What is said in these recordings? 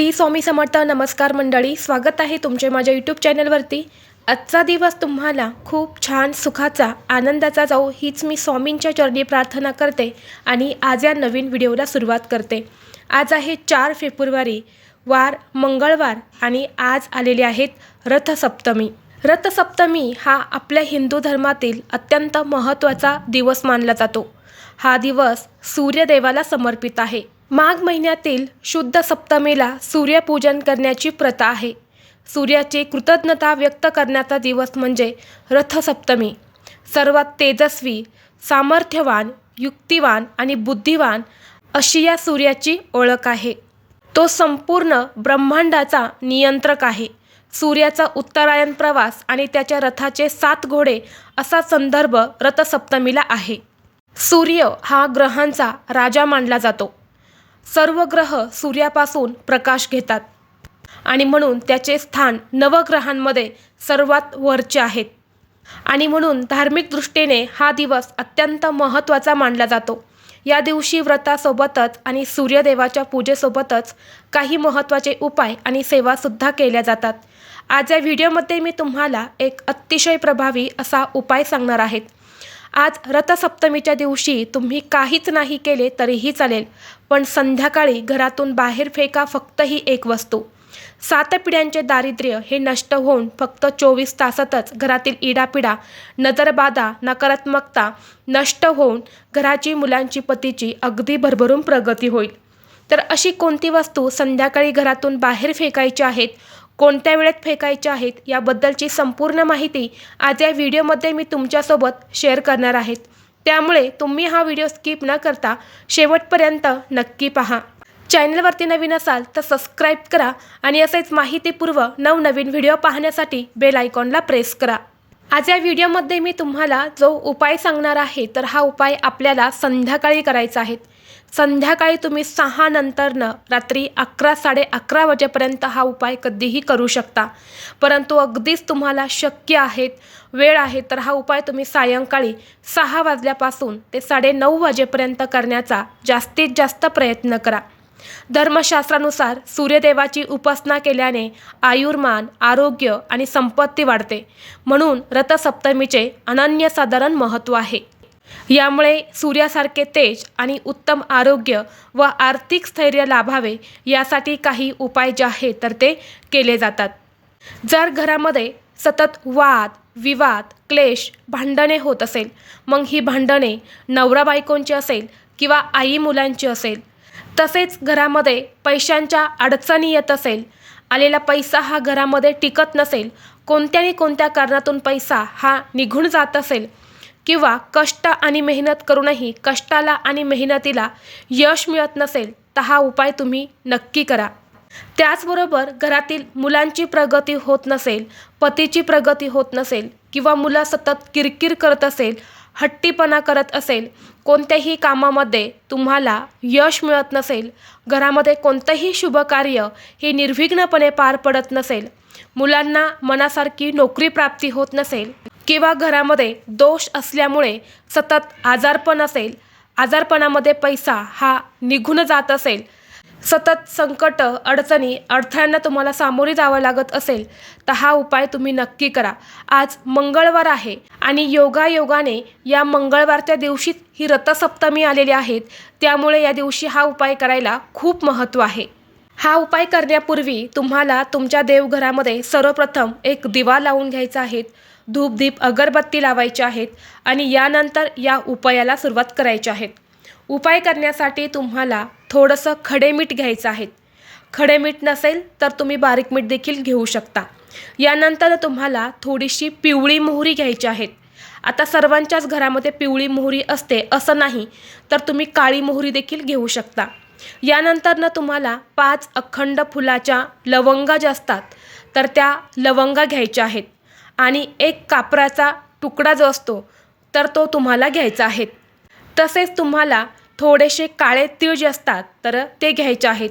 श्री स्वामी समर्थ नमस्कार मंडळी स्वागत आहे तुमचे माझ्या यूट्यूब चॅनलवरती. आजचा दिवस तुम्हाला खूप छान सुखाचा आनंदाचा जाऊ हीच मी स्वामींच्या चरणी प्रार्थना करते आणि आज या नवीन व्हिडिओला सुरुवात करते. आज आहे चार फेब्रुवारी वार मंगळवार आणि आज आलेले आहेत रथसप्तमी. रथसप्तमी हा आपल्या हिंदू धर्मातील अत्यंत महत्त्वाचा दिवस मानला जातो. हा दिवस सूर्यदेवाला समर्पित आहे. माघ महिन्यातील शुद्ध सप्तमीला सूर्यपूजन करण्याची प्रथा आहे. सूर्याची कृतज्ञता व्यक्त करण्याचा दिवस म्हणजे रथसप्तमी. सर्वात तेजस्वी सामर्थ्यवान युक्तिवान आणि बुद्धिवान अशी या सूर्याची ओळख आहे. तो संपूर्ण ब्रह्मांडाचा नियंत्रक आहे. सूर्याचा उत्तरायण प्रवास आणि त्याच्या रथाचे सात घोडे असा संदर्भ रथसप्तमीला आहे. सूर्य हा ग्रहांचा राजा मानला जातो. सर्व ग्रह सूर्यापासून प्रकाश घेतात. आणि म्हणून त्याचे स्थान नवग्रहांमध्ये सर्वात वरचे आहेत. आणि म्हणून धार्मिक दृष्टीने हा दिवस अत्यंत महत्त्वाचा मानला जातो. या दिवशी व्रतासोबतच आणि सूर्यदेवाच्या पूजेसोबतच काही महत्त्वाचे उपाय आणि सेवासुद्धा केल्या जातात. आज या व्हिडिओमध्ये मी तुम्हाला एक अतिशय प्रभावी असा उपाय सांगणार आहेत आज रथसप्तमीच्या दिवशी तुम्ही काहीच नाही केले तरीही चालेल पण संध्याकाळी घरातून बाहेर फेका फक्त ही एक वस्तू. सात पिढ्यांचे दारिद्र्य हे नष्ट होऊन फक्त चोवीस तासातच घरातील इडापिडा नजरबाधा नकारात्मकता नष्ट होऊन घराची मुलांची पतीची अगदी भरभरून प्रगती होईल. तर अशी कोणती वस्तू संध्याकाळी घरातून बाहेर फेकायची आहेत कोणत्या वेळेत फेकायच्या आहेत याबद्दलची संपूर्ण माहिती आज या व्हिडिओमध्ये मी तुमच्यासोबत शेअर करणार आहेत. त्यामुळे तुम्ही हा व्हिडिओ स्किप न करता शेवटपर्यंत नक्की पहा. चॅनलवरती नवीन असाल तर सबस्क्राईब करा आणि असेच माहितीपूर्व नवनवीन व्हिडिओ पाहण्यासाठी बेल आयकॉनला प्रेस करा. आज या व्हिडिओमध्ये मी तुम्हाला जो उपाय सांगणार आहे तर हा उपाय आपल्याला संध्याकाळी करायचा आहे. संध्याकाळी तुम्ही सहा नंतरनं रात्री अकरा साडे अकरा वाजेपर्यंत हा उपाय कधीही करू शकता. परंतु अगदीच तुम्हाला शक्य आहेत वेळ आहे तर हा उपाय तुम्ही सायंकाळी सहा वाजल्यापासून ते साडे नऊ वाजेपर्यंत करण्याचा जास्तीत जास्त प्रयत्न करा. धर्मशास्त्रानुसार सूर्यदेवाची उपासना केल्याने आयुर्मान आरोग्य आणि संपत्ती वाढते. म्हणून रथसप्तमीचे अनन्यसाधारण महत्त्व आहे. यामुळे सूर्यासारखे तेज आणि उत्तम आरोग्य व आर्थिक स्थैर्य लाभावे यासाठी काही उपाय जे आहेत तर ते केले जातात. जर घरामध्ये सतत वाद विवाद क्लेश भांडणे होत असेल मग ही भांडणे नवरा बायकोंची असेल किंवा आई मुलांची असेल तसेच घरामध्ये पैशांच्या अडचणी येत असेल आलेला पैसा हा घरामध्ये टिकत नसेल कोणत्याही कोणत्या कारणातून पैसा हा निघून जात असेल किंवा कष्ट आणि मेहनत करूनही कष्टाला आणि मेहनतीला यश मिळत नसेल तर हा उपाय तुम्ही नक्की करा. त्याचबरोबर घरातील मुलांची प्रगती होत नसेल पतीची प्रगती होत नसेल किंवा मुलं सतत किरकिर करत असेल हट्टीपणा करत असेल कोणत्याही कामामध्ये तुम्हाला यश मिळत नसेल घरामध्ये कोणतंही शुभकार्य हे निर्विघ्नपणे पार पडत नसेल मुलांना मनासारखी नोकरी प्राप्ती होत नसेल किंवा घरामध्ये दोष असल्यामुळे सतत आजारपण असेल आजारपणामध्ये पैसा हा निघून जात असेल सतत संकट अडचणी अडथळ्यांना तुम्हाला सामोरे जावं लागत असेल तर हा उपाय तुम्ही नक्की करा. आज मंगळवार आहे आणि योगायोगाने या मंगळवारच्या दिवशीच ही रथसप्तमी आलेली आहेत. त्यामुळे या दिवशी हा उपाय करायला खूप महत्त्व आहे. हा उपाय करण्यापूर्वी तुम्हाला तुमच्या देवघरामध्ये सर्वप्रथम एक दिवा लावून घ्यायचा आहे. धूप दीप अगरबत्ती लावायची आहेत आणि यानंतर या उपायाला सुरुवात करायची आहेत उपाय करण्यासाठी तुम्हाला थोडंसं खडे मीठ घ्यायचं आहे. खडे मीठ नसेल तर तुम्ही बारीक मीठ देखील घेऊ शकता. यानंतर तुम्हाला थोडीशी पिवळी मोहरी घ्यायची आहेत आता सर्वांच्याच घरामध्ये पिवळी मोहरी असते असं नाही तर तुम्ही काळी मोहरी देखील घेऊ शकता. यानंतरनं तुम्हाला पाच अखंड फुलाच्या लवंगा ज्या असतात तर त्या लवंगा घ्यायच्या आहेत. आणि एक कापराचा तुकडा जो असतो तर तो तुम्हाला घ्यायचा आहे. तसेच तुम्हाला थोडेसे काळे तीळ जे असतात तर ते घ्यायचे आहेत.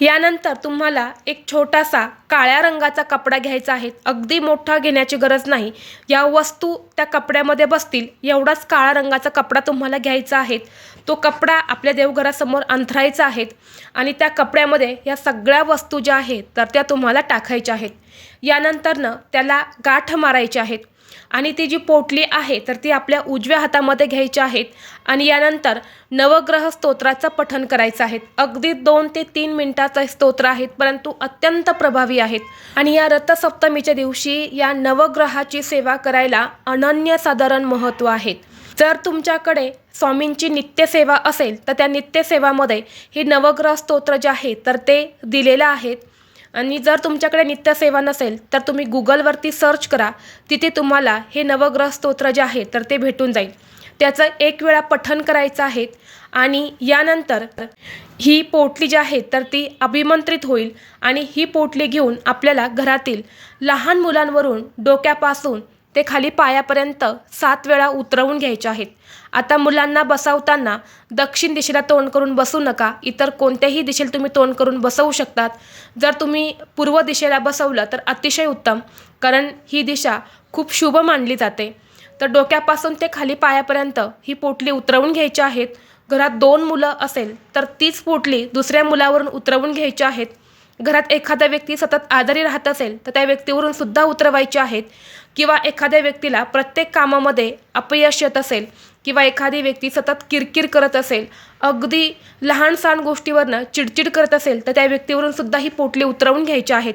यानंतर तुम्हाला एक छोटासा काळ्या रंगाचा कपडा घ्यायचा आहे. अगदी मोठा घेण्याची गरज नाही. या वस्तू त्या कपड्यामध्ये बसतील. एवढाच काळा रंगाचा कपडा तुम्हाला घ्यायचा आहे. तो कपडा आपल्या देवघरासमोर अंथरायचा आहे आणि त्या कपड्यामध्ये या सगळ्या वस्तू ज्या आहेत तर त्या तुम्हाला टाकायच्या आहेत. यानंतरनं त्याला गाठ मारायचे आहेत. आणि ती जी पोटली आहे तर ती आपल्या उजव्या हातामध्ये घ्यायची आहेत आणि यानंतर नवग्रह स्तोत्राचं पठण करायचं आहे. अगदी दोन ते तीन मिनिटाचं स्तोत्र आहेत परंतु अत्यंत प्रभावी आहेत. आणि या रथसप्तमीच्या दिवशी या नवग्रहाची सेवा करायला अनन्यसाधारण महत्त्व आहेत जर तुमच्याकडे स्वामींची नित्यसेवा असेल तर त्या नित्यसेवामध्ये हे नवग्रह स्तोत्र जे आहे तर ते दिलेलं आहेत. आणि जर तुमच्याकडे नित्यसेवा नसेल तर तुम्ही गुगलवरती सर्च करा. तिथे तुम्हाला हे नवग्रह स्तोत्र जे आहे तर ते भेटून जाईल. त्याचं एक वेळा पठण करायचं आहे आणि यानंतर ही पोटली जी आहे तर ती अभिमंत्रित होईल आणि ही पोटली घेऊन आपल्याला घरातील लहान मुलांवरून डोक्यापासून ते खाली पायापर्यंत सात वेळा उतरवून घ्यायचे आहेत. आता मुलांना बसवताना दक्षिण दिशेला तोंड करून बसू नका. इतर कोणत्याही दिशेला तुम्ही तोंड करून बसवू शकतात. जर तुम्ही पूर्व दिशेला बसवलं तर अतिशय उत्तम कारण ही दिशा खूप शुभ मानली जाते. तर डोक्यापासून ते खाली पायापर्यंत ही पोटली उतरवून घ्यायची आहेत. घरात दोन मुलं असेल तर तीच पोटली दुसऱ्या मुलावरून उतरवून घ्यायची आहेत. घरात एखादा व्यक्ती सतत आजारी राहत असेल तर त्या व्यक्तीवरून सुद्धा उतरवायचे आहेत. किंवा एखाद्या व्यक्तीला प्रत्येक कामामध्ये अपयश येत असेल किंवा एखादी व्यक्ती सतत किरकिर करत असेल अगदी लहान सहान गोष्टीवरनं चिडचिड करत असेल तर त्या व्यक्तीवरून सुद्धा ही पोटली उतरवून घ्यायची आहेत.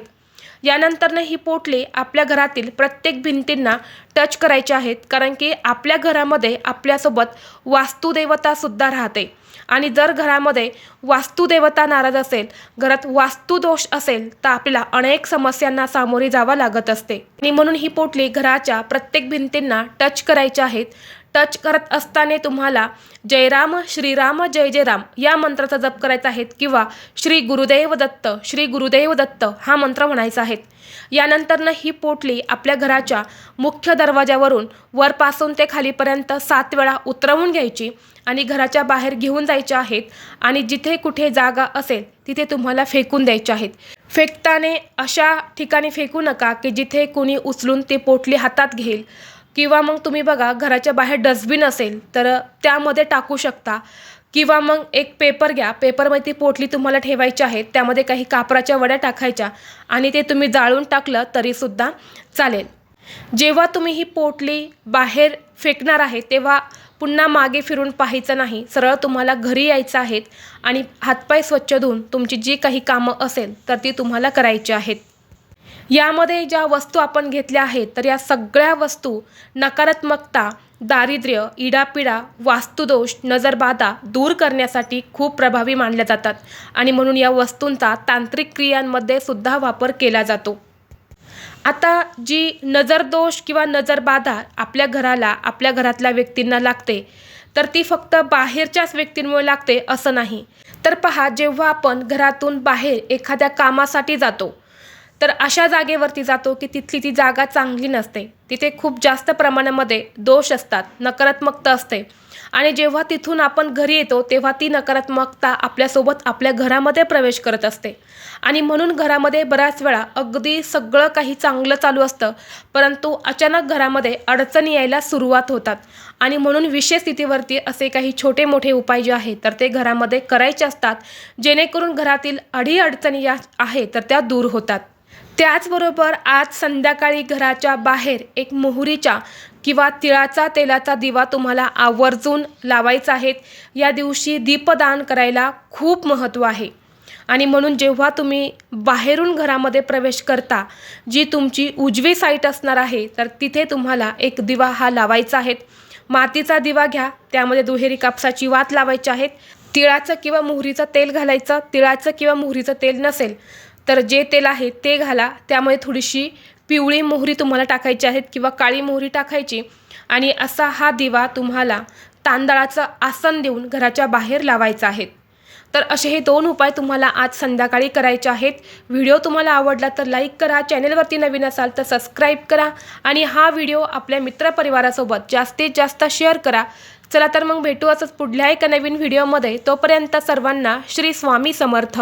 यानंतरनं ही पोटली आपल्या घरातील प्रत्येक भिंतींना टच करायची आहेत कारण की आपल्या घरामध्ये आपल्यासोबत वास्तुदेवतासुद्धा राहते. आणि जर घरामध्ये वास्तुदेवता नाराज असेल घरात वास्तुदोष असेल तर आपल्याला अनेक समस्यांना सामोरे जावं लागत असते. आणि म्हणून ही पोटली घराच्या प्रत्येक भिंतींना टच करायच्या आहेत. टच करत असताना तुम्हाला जयराम श्रीराम जय जय राम या मंत्राचा जप करायचा आहे किंवा श्री गुरुदेव दत्त श्री गुरुदेव दत्त हा मंत्र म्हणायचा आहे. यानंतरनं ही पोटली आपल्या घराच्या मुख्य दरवाजावरून वरपासून ते खालीपर्यंत सात वेळा उतरवून घ्यायची आणि घराच्या बाहेर घेऊन जायच्या आहेत आणि जिथे कुठे जागा असेल तिथे तुम्हाला फेकून द्यायचे आहेत. फेकताने अशा ठिकाणी फेकू नका की जिथे कुणी उचलून ती पोटली हातात घेईल. किंवा मग तुम्ही बघा घराच्या बाहेर डस्टबिन असेल तर त्यामध्ये टाकू शकता. किंवा मग एक पेपर घ्या. पेपरमध्ये ती पोटली तुम्हाला ठेवायची आहे त्यामध्ये काही कापराच्या वड्या टाकायच्या आणि ते तुम्ही जाळून टाकलं तरीसुद्धा चालेल. जेव्हा तुम्ही ही पोटली बाहेर फेकणार आहे तेव्हा पुन्हा मागे फिरून पाहायचं नाही. सरळ तुम्हाला घरी यायचं आहेत आणि हातपाय स्वच्छ धुवून तुमची जी काही कामं असेल तर ती तुम्हाला करायची आहेत. यामध्ये ज्या वस्तू आपण घेतल्या आहेत तर या सगळ्या वस्तू नकारात्मकता दारिद्र्य इडापिडा वास्तुदोष नजरबाधा दूर करण्यासाठी खूप प्रभावी मानल्या जातात आणि म्हणून या वस्तूंचा तांत्रिक क्रियांमध्ये सुद्धा वापर केला जातो. आता जी नजरदोष किंवा नजरबाधा आपल्या घराला आपल्या घरातल्या व्यक्तींना लागते तर ती फक्त बाहेरच्याच व्यक्तींमुळे लागते असं नाही. तर पहा जेव्हा आपण घरातून बाहेर एखाद्या कामासाठी जातो तर अशा जागेवरती जातो की तिथली ती जागा चांगली नसते. तिथे खूप जास्त प्रमाणामध्ये दोष असतात नकारात्मकता असते. आणि जेव्हा तिथून आपण घरी येतो तेव्हा ती नकारात्मकता आपल्यासोबत आपल्या घरामध्ये प्रवेश करत असते. आणि म्हणून घरामध्ये बऱ्याच वेळा अगदी सगळं काही चांगलं चालू असतं परंतु अचानक घरामध्ये अडचणी यायला सुरुवात होतात. आणि म्हणून विशेष स्थितीवरती असे काही छोटे मोठे उपाय जे आहेत तर ते घरामध्ये करायचे असतात. जेणेकरून घरातील अडी अडचणी या आहेत तर त्या दूर होतात. त्याचबरोबर आज संध्याकाळी घराच्या बाहेर एक मोहरीच्या किंवा तिळाचा तेलाचा दिवा तुम्हाला आवर्जून लावायचा आहेत या दिवशी दीपदान करायला खूप महत्त्व आहे. आणि म्हणून जेव्हा तुम्ही बाहेरून घरामध्ये प्रवेश करता जी तुमची उजवी साईट असणार आहे तर तिथे तुम्हाला एक दिवा हा लावायचा आहे. मातीचा दिवा घ्या त्यामध्ये दुहेरी कापसाची वात लावायची आहेत तिळाचं किंवा मोहरीचं तेल घालायचं तिळाचं किंवा मोहरीचं तेल नसेल तर जे तेल आहे ते घाला. त्यामुळे थोडीशी पिवळी मोहरी तुम्हाला टाकायची आहेत किंवा काळी मोहरी टाकायची. आणि असा हा दिवा तुम्हाला तांदळाचं आसन देऊन घराच्या बाहेर लावायचा आहे. तर असे हे दोन उपाय तुम्हाला आज संध्याकाळी करायचे आहेत. व्हिडिओ तुम्हाला आवडला तर लाईक करा चॅनेलवरती नवीन असाल तर सबस्क्राईब करा आणि हा व्हिडिओ आपल्या मित्रपरिवारासोबत जास्तीत जास्त शेअर करा. चला तर मग भेटू असंच पुढल्या एका नवीन व्हिडिओमध्ये. तोपर्यंत सर्वांना श्री स्वामी समर्थ.